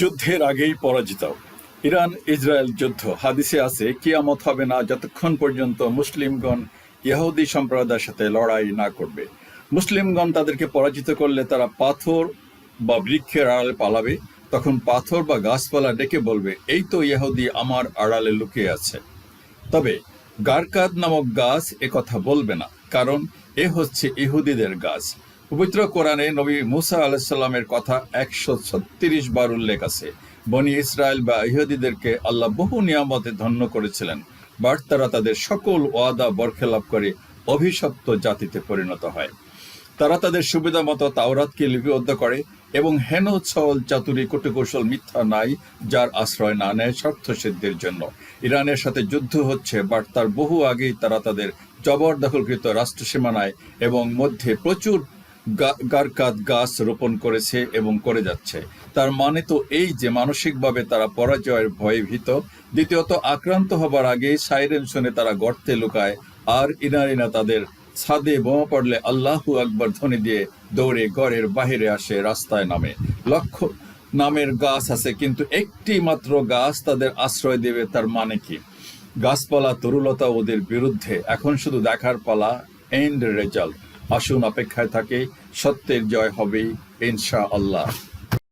যুদ্ধের আগেই পরাজিত। ইরান, ইসরায়েল যুদ্ধ। হাদিসে আছে, কিয়ামত হবে না যতক্ষণ পর্যন্ত মুসলিমগণ ইহুদি সম্প্রদায়ের সাথে লড়াই না করবে। মুসলিমগণ তাদেরকে পরাজিত করলে তারা পাথর বা বৃক্ষের আড়ালে পালাবে, তখন পাথর বা গাছপালা ডেকে বলবে, এই তো ইহুদি আমার আড়ালে লুকিয়ে আছে। তবে গারকাদ নামক গাছ কথা বলবে না, কারণ এ হচ্ছে ইহুদিদের গাছ। পবিত্র কোরআনে নবী মুসা আলাহিসাল্লামের কথা একশো ছত্রিশ বার উল্লেখ আছে। বনি ইসরায়েল বা ইহুদিদেরকে আল্লাহ বহু নিয়ামতে ধন্য করেছিলেন। বাট তারা তাদের সকল ওয়াদা বরখেলাপ করে অভিশপ্ত জাতিতে পরিণত হয়। তারা তাদের সুবিধা মতো তাওরাতকে লিপিবদ্ধ করে এবং হেন ছল চাতুরি কুটকৌশল মিথ্যা নাই, যার আশ্রয় না নেয় স্বার্থ সিদ্ধির জন্য। ইরানের সাথে যুদ্ধ হচ্ছে বাট তার বহু আগেই তারা তাদের জবরদখলকৃত রাষ্ট্র সীমানায় এবং মধ্যে প্রচুর গারকাত গাছ রোপণ করেছে এবং করে যাচ্ছে। তার মানে তো এই যে মানসিকভাবে তারা পরাজয়ের ভয়ে ভীত, দ্বিতীয়ত আক্রান্ত হবার আগে সাইরেন শুনে তারা গর্তে লুকায়, আর ইনারিনা তাদের ছাদে বোমা পড়লে আল্লাহু আকবর ধ্বনি দিয়ে দৌড়ে ঘরের বাহিরে আসে, রাস্তায় নামে। লক্ষ নামের গাছ আছে, কিন্তু একটি মাত্র গাছ তাদের আশ্রয় দেবে, তার মানে কি? গাছপালা তরুলতা ওদের বিরুদ্ধে। এখন শুধু দেখার পালা এন্ড রেজাল্ট আসুন অপেক্ষায় থাকে সত্যের জয় হবে ইনশা আল্লাহ